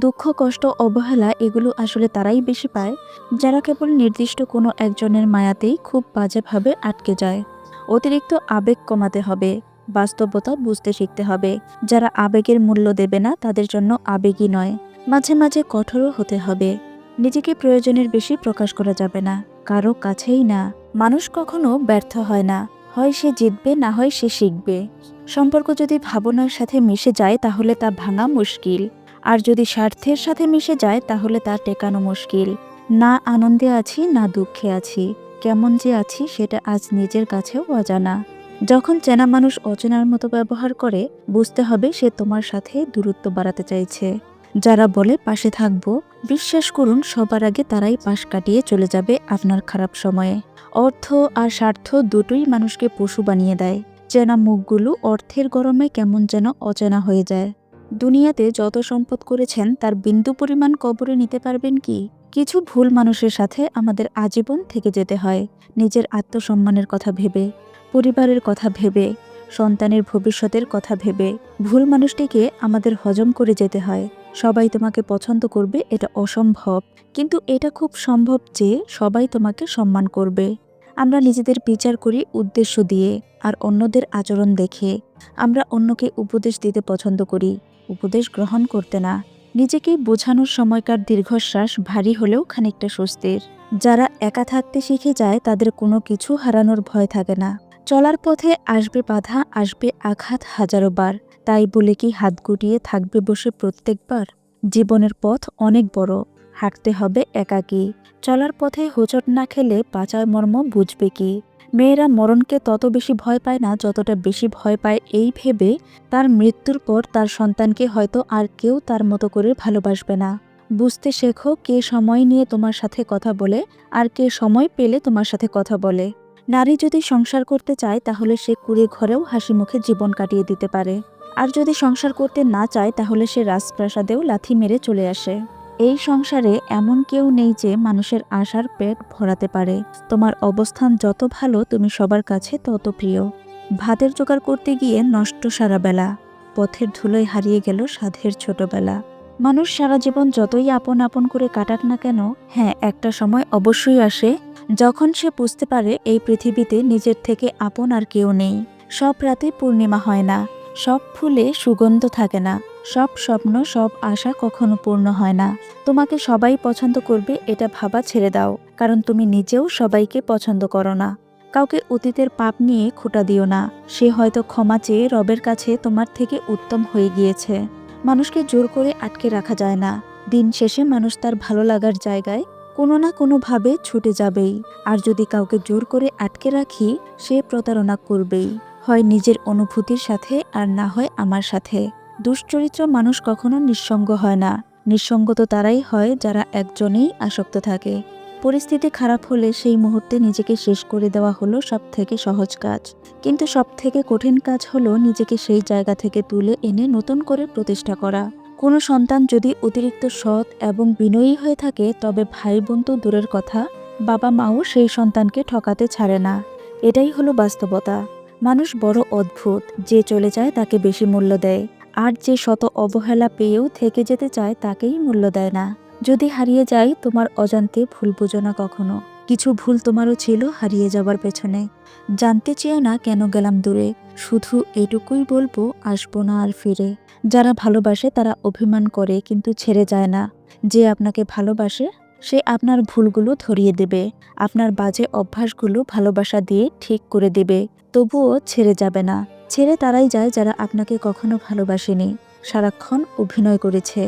দুঃখ, কষ্ট, অবহেলা এগুলো আসলে তারাই বেশি পায়, যারা কেবল নির্দিষ্ট কোনো একজনের মায়াতেই খুব বাজেভাবে আটকে যায়। অতিরিক্ত আবেগ কমাতে হবে, বাস্তবতা বুঝতে শিখতে হবে। যারা আবেগের মূল্য দেবে না, তাদের জন্য আবেগই নয়, মাঝে মাঝে কঠোরও হতে হবে। নিজেকে প্রয়োজনের বেশি প্রকাশ করা যাবে না, কারও কাছেই না। মানুষ কখনো ব্যর্থ হয় না, হয় সে জিতবে, না হয় সে শিখবে। সম্পর্ক যদি ভাবনার সাথে মিশে যায়, তাহলে তা ভাঙা মুশকিল। আর যদি স্বার্থের সাথে মিশে যায়, তাহলে তা টেকানো মুশকিল। না আনন্দে আছি, না দুঃখে আছি। কেমন যে আছি, সেটা আজ নিজের কাছেও অজানা। যখন চেনা মানুষ অচেনার মতো ব্যবহার করে, বুঝতে হবে সে তোমার সাথে দূরত্ব বাড়াতে চাইছে। যারা বলে, পাশে থাকব, বিশ্বাস করুন, সবার আগে তারাই পাশ কাটিয়ে চলে যাবে আপনার খারাপ সময়ে। অর্থ আর স্বার্থ দুটোই মানুষকে পশু বানিয়ে দেয়। চেনা মুখগুলো অর্থের গরমে কেমন যেন অচেনা হয়ে যায়। দুনিয়াতে যত সম্পদ করেছেন, তার বিন্দু পরিমাণ কবরে নিতে পারবেন কি? কিছু ভুল মানুষের সাথে আমাদের আজীবন থেকে যেতে হয়। নিজের আত্মসম্মানের কথা ভেবে, পরিবারের কথা ভেবে, সন্তানের ভবিষ্যতের কথা ভেবে, ভুল মানুষটিকে আমাদের হজম করে যেতে হয়। সবাই তোমাকে পছন্দ করবে, এটা অসম্ভব। কিন্তু এটা খুব সম্ভব যে সবাই তোমাকে সম্মান করবে। আমরা নিজেদের বিচার করি উদ্দেশ্য দিয়ে, আর অন্যদের আচরণ দেখে। আমরা অন্যকে উপদেশ দিতে পছন্দ করি। উপদেশ গ্রহণ করতে না। নিজেকে বোঝানোর সময়কার দীর্ঘশ্বাস ভারী হলেও খানিকটা স্বস্তির। যারা একা থাকতে শিখে যায়, তাদের কোনো কিছু হারানোর ভয় থাকে না। চলার পথে আসবে বাধা, আসবে আঘাত হাজারো বার। তাই বলে কি হাত গুটিয়ে থাকবে বসে প্রত্যেকবার? জীবনের পথ অনেক বড়। হাঁটতে হবে একাকী। চলার পথে হোঁচট না খেলে বাঁচার মর্ম বুঝবে কি? মেয়েরা মরণকে তত বেশি ভয় পায় না, যতটা বেশি ভয় পায় এই ভেবে তার মৃত্যুর পর তার সন্তানকে হয়তো আর কেউ তার মতো করে ভালোবাসবে না। বুঝতে শেখো, কে সময় নিয়ে তোমার সাথে কথা বলে আর কে সময় পেলে তোমার সাথে কথা বলে। নারী যদি সংসার করতে চায়, তাহলে সে কুড়ে ঘরেও হাসি মুখে জীবন কাটিয়ে দিতে পারে। আর যদি সংসার করতে না চায়, তাহলে সে রাজপ্রাসাদেও লাথি মেরে চলে আসে। এই সংসারে এমন কেউ নেই যে মানুষের আশার পেট ভরাতে পারে। তোমার অবস্থান যত ভালো, তুমি সবার কাছে তত প্রিয়। ভাতের জোগাড় করতে গিয়ে নষ্ট সারা বেলা। পথের ধুলোয় হারিয়ে গেল সাধের ছোটবেলা। মানুষ সারা জীবন যতই আপন আপন করে কাটাক না কেন হ্যাঁ একটা সময় অবশ্যই আসে যখন সে বুঝতে পারে এই পৃথিবীতে নিজের থেকে আপন আর কেউ নেই। সব রাতে পূর্ণিমা হয় না। সব ফুলে সুগন্ধ থাকে না। সব স্বপ্ন, সব আশা কখনো পূর্ণ হয় না। তোমাকে সবাই পছন্দ করবে, এটা ভাবা ছেড়ে দাও। কারণ তুমি নিজেও সবাইকে পছন্দ করো না। কাউকে অতীতের পাপ নিয়ে খোটা দিও না। সে হয়তো ক্ষমা চেয়ে রবের কাছে তোমার থেকে উত্তম হয়ে গিয়েছে। মানুষকে জোর করে আটকে রাখা যায় না। দিন শেষে মানুষ তার ভালো লাগার জায়গায় কোনো না কোনোভাবে ছুটে যাবেই। আর যদি কাউকে জোর করে আটকে রাখি, সে প্রতারণা করবেই। হয় নিজের অনুভূতির সাথে আর না হয় আমার সাথে। দুশ্চরিত্র মানুষ কখনো নিঃসঙ্গ হয় না। নিঃসঙ্গ তো তারাই হয় যারা একজনেই আসক্ত থাকে। পরিস্থিতি খারাপ হলে সেই মুহূর্তে নিজেকে শেষ করে দেওয়া হলো সব থেকে সহজ কাজ। কিন্তু সব থেকে কঠিন কাজ হলো নিজেকে সেই জায়গা থেকে তুলে এনে নতুন করে প্রতিষ্ঠা করা। কোনো সন্তান যদি অতিরিক্ত সৎ এবং বিনয়ী হয়ে থাকে, তবে ভাই বোন তো দূরের কথা বাবা মাও সেই সন্তানকে ঠকাতে ছাড়ে না। এটাই হলো বাস্তবতা। মানুষ বড় অদ্ভুত, যে চলে যায় তাকে বেশি মূল্য দেয়। আর যে শত অবহেলা পেয়েও থেকে যেতে চায় তাকেই মূল্য দেয় না। যদি হারিয়ে যায় তোমার অজান্তে ভুল বোঝো না কখনো। কিছু ভুল তোমারও ছিল হারিয়ে যাবার পেছনে। জানতে চেয়েও না কেন গেলাম দূরে। শুধু এটুকুই বলব, আসব না আর ফিরে। যারা ভালোবাসে তারা অভিমান করে কিন্তু ছেড়ে যায় না। যে আপনাকে ভালোবাসে, সে আপনার ভুলগুলো ধরিয়ে দেবে। আপনার বাজে অভ্যাসগুলো ভালোবাসা দিয়ে ঠিক করে দেবে। তবুও ছেড়ে যাবে না। ছেড়ে তারাই যায় যারা আপনাকে কখনো ভালোবাসেনি। সারাক্ষণ অভিনয় করেছে।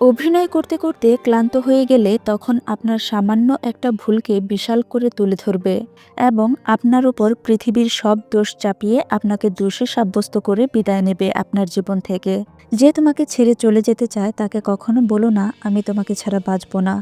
অভিনয় করতে করতে ক্লান্ত হয়ে গেলে তখন আপনার সামান্য একটা ভুলকে বিশাল করে তুলে ধরবে এবং আপনার উপর পৃথিবীর সব দোষ চাপিয়ে আপনাকে দোষে সাব্যস্ত করে বিদায় নেবে আপনার জীবন থেকে। যে তোমাকে ছেড়ে চলে যেতে চায় তাকে কখনো বলো না, আমি তোমাকে ছাড়া বাঁচব না।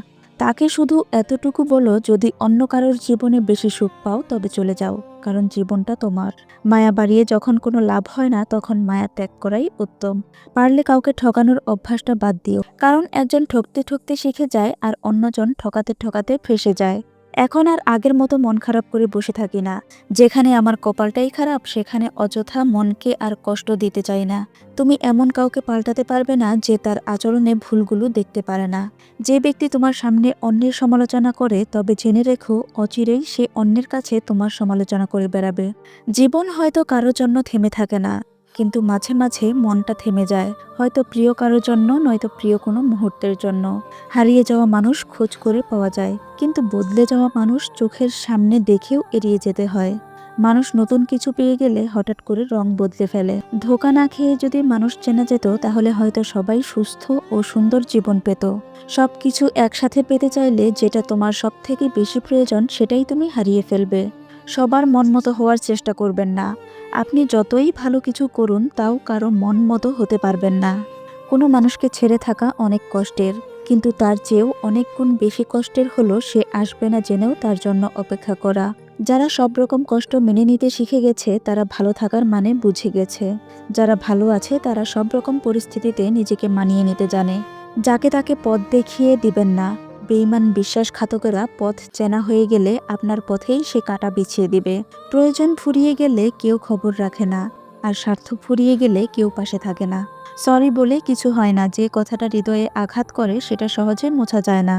তাকে শুধু এতটুকু বলো, যদি অন্য কারোর জীবনে বেশি সুখ পাও, তবে চলে যাও, কারণ জীবনটা তোমার। মায়া বাড়িয়ে যখন কোনো লাভ হয় না, তখন মায়া ত্যাগ করাই উত্তম। পারলে কাউকে ঠকানোর অভ্যাসটা বাদ দিও, কারণ একজন ঠকতে ঠকতে শিখে যায়, আর অন্যজন ঠকাতে ঠকাতে ফেসে যায়। এখন আর আগের মতো মন খারাপ করে বসে থাকি না। যেখানে আমার কপালটাই খারাপ, সেখানে অযথা মনকে আর কষ্ট দিতে চাই না। তুমি এমন কাউকে পাল্টাতে পারবে না যে তার আচরণে ভুলগুলো দেখতে পারে না। যে ব্যক্তি তোমার সামনে অন্যের সমালোচনা করে, তবে জেনে রেখো, অচিরেই সে অন্যের কাছে তোমার সমালোচনা করে বেড়াবে। জীবন হয়তো কারোর জন্য থেমে থাকে না। কিন্তু মাঝে মাঝে মনটা থেমে যায়, হয়তো প্রিয় কারোর জন্য, নয়তো প্রিয় কোনো মুহূর্তের জন্য। হারিয়ে যাওয়া মানুষ খোঁজ করে পাওয়া যায়, কিন্তু বদলে যাওয়া মানুষ চোখের সামনে দেখেও এড়িয়ে যেতে হয়। মানুষ নতুন কিছু পেয়ে গেলে হঠাৎ করে রং বদলে ফেলে। ধোকা না খেয়ে যদি মানুষ চেনা যেত, তাহলে হয়তো সবাই সুস্থ ও সুন্দর জীবন পেত। সব কিছু একসাথে পেতে চাইলে যেটা তোমার সব থেকে বেশি প্রয়োজন, সেটাই তুমি হারিয়ে ফেলবে। সবার মন মতো হওয়ার চেষ্টা করবেন না। আপনি যতই ভালো কিছু করুন, তাও কারও মন মতো হতে পারবেন না। কোনো মানুষকে ছেড়ে থাকা অনেক কষ্টের, কিন্তু তার চেয়েও অনেক গুণ বেশি কষ্টের হলো সে আসবে না জেনেও তার জন্য অপেক্ষা করা। যারা সব রকম কষ্ট মেনে নিতে শিখে গেছে, তারা ভালো থাকার মানে বুঝে গেছে। যারা ভালো আছে, তারা সব রকম পরিস্থিতিতে নিজেকে মানিয়ে নিতে জানে। যাকে তাকে পথ দেখিয়ে দিবেন না। বেইমান বিশ্বাসঘাতকেরা পথ চেনা হয়ে গেলে আপনার পথেই সে কাটা বিছিয়ে দিবে। প্রয়োজন ফুরিয়ে গেলে কেউ খবর রাখে না, আর স্বার্থ ফুরিয়ে গেলে কেউ পাশে থাকে না। সরি বলে কিছু হয় না, যে কথাটা হৃদয়ে আঘাত করে সেটা সহজে মোছা যায় না।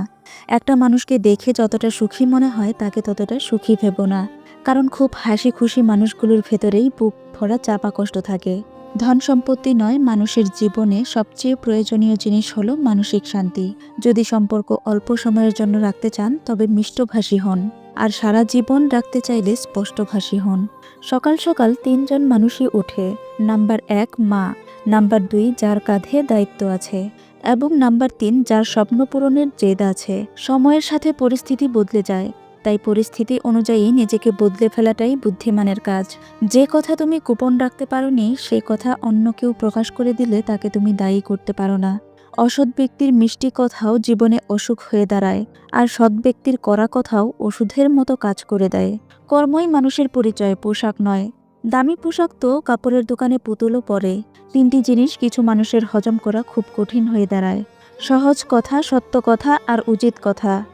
একটা মানুষকে দেখে যতটা সুখী মনে হয়, তাকে ততটা সুখী ভেবো না। কারণ খুব হাসি খুশি মানুষগুলোর ভেতরেই বুক ভরা চাপা কষ্ট থাকে। ধন সম্পত্তি নয়, মানুষের জীবনে সবচেয়ে প্রয়োজনীয় জিনিস হল মানসিক শান্তি। যদি সম্পর্ক অল্প সময়ের জন্য রাখতে চান, তবে মিষ্টভাষী হন। আর সারা জীবন রাখতে চাইলে স্পষ্টভাষী হন। সকাল সকাল তিনজন মানুষই ওঠে। নাম্বার এক, মা। নাম্বার দুই, যার কাঁধে দায়িত্ব আছে। এবং নাম্বার তিন, যার স্বপ্ন পূরণের জেদ আছে। সময়ের সাথে পরিস্থিতি বদলে যায়। তাই পরিস্থিতি অনুযায়ী নিজেকে বদলে ফেলাটাই বুদ্ধিমানের কাজ। যে কথা তুমি গোপন রাখতে পারোনি, সেই কথা অন্য কেউ প্রকাশ করে দিলে তাকে তুমি দায়ী করতে পারো না। অসৎ ব্যক্তির মিষ্টি কথাও জীবনে অসুখ হয়ে দাঁড়ায়, আর সৎ ব্যক্তির করা কথাও ওষুধের মতো কাজ করে দেয়। কর্মই মানুষের পরিচয়, পোশাক নয়। দামি পোশাক তো কাপড়ের দোকানে পুতুলও পরে। তিনটি জিনিস কিছু মানুষের হজম করা খুব কঠিন হয়ে দাঁড়ায়। সহজ কথা, সত্য কথা আর উচিত কথা।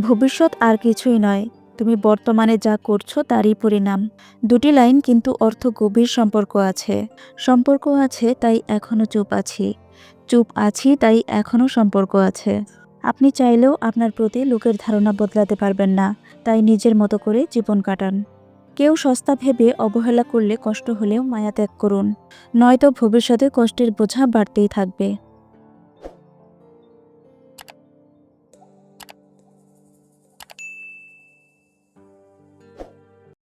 ভবিষ্যৎ আর কিছুই নয়। তুমি বর্তমানে যা করছ তারই পরিণাম। দুটি লাইন কিন্তু অর্থ গভীর সম্পর্ক আছে। সম্পর্ক আছে, তাই এখনও চুপ আছি। চুপ আছি, তাই এখনও সম্পর্ক আছে। আপনি চাইলেও আপনার প্রতি লোকের ধারণা বদলাতে পারবেন না। তাই নিজের মতো করে জীবন কাটান। কেউ সস্তা ভেবে অবহেলা করলে কষ্ট হলেও মায়া ত্যাগ করুন। নয়তো ভবিষ্যতে কষ্টের বোঝা বাড়তেই থাকবে।